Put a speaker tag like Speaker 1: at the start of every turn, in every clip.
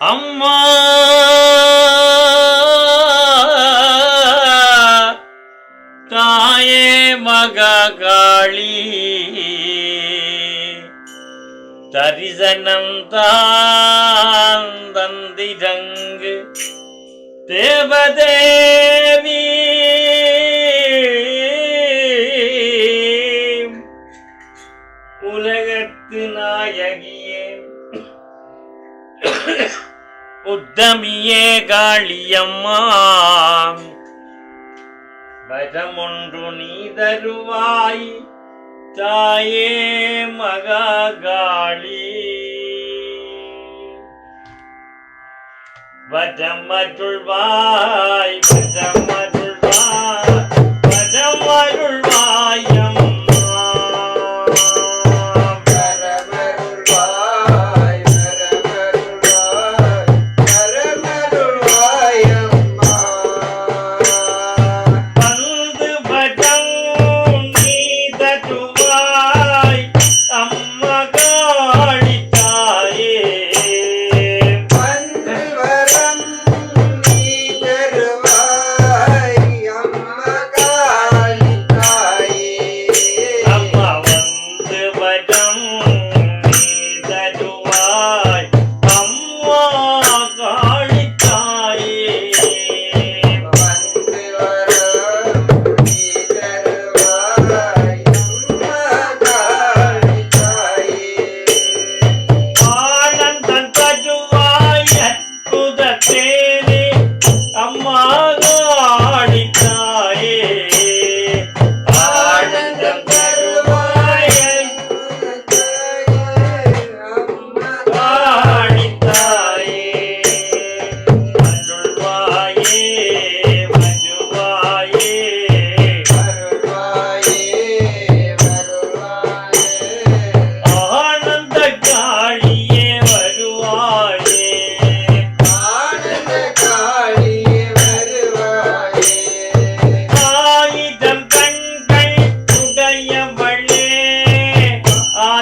Speaker 1: அம்மா! தாயே மகாகாளி! தரிசனம் தான் தந்திரங்கு தேவதேவி! உத்தமியே காளியம்மா. வரமொன்று நீ தருவாய் தாயே மகாகாளி. வஜம் அருள்வாய் வஜம்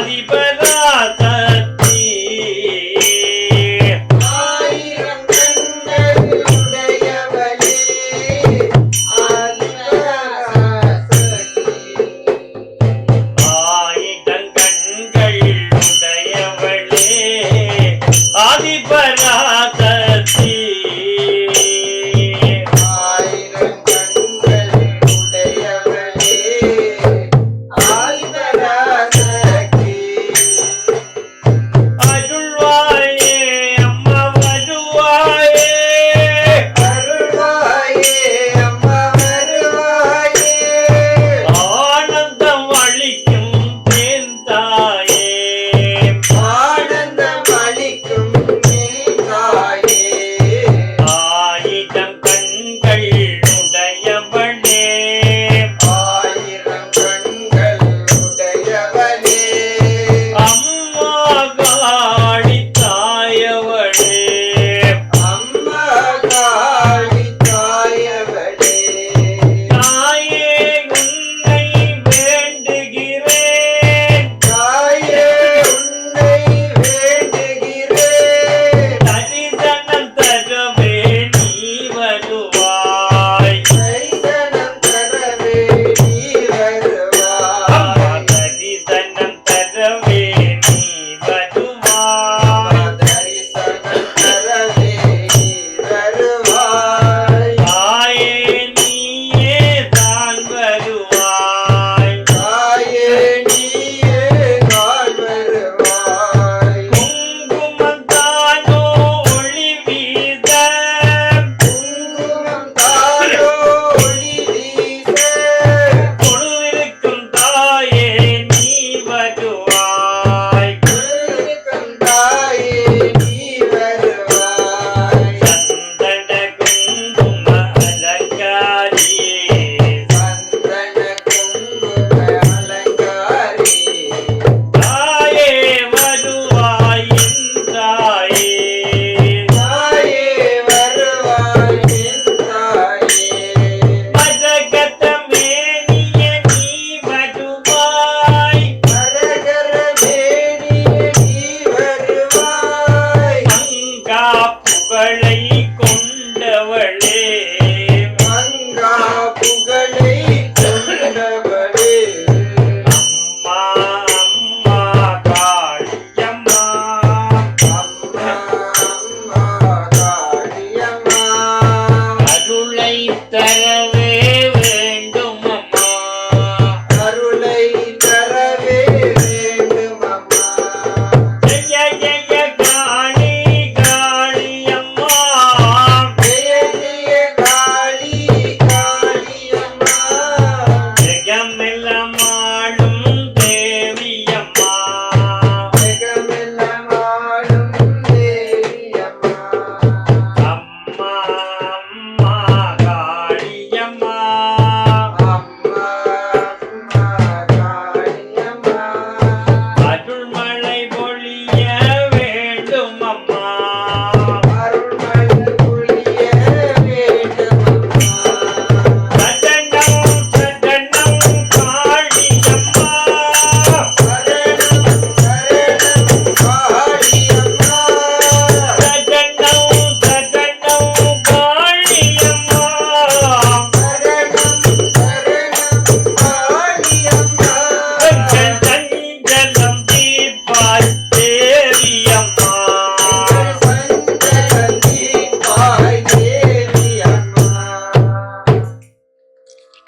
Speaker 1: Everybody.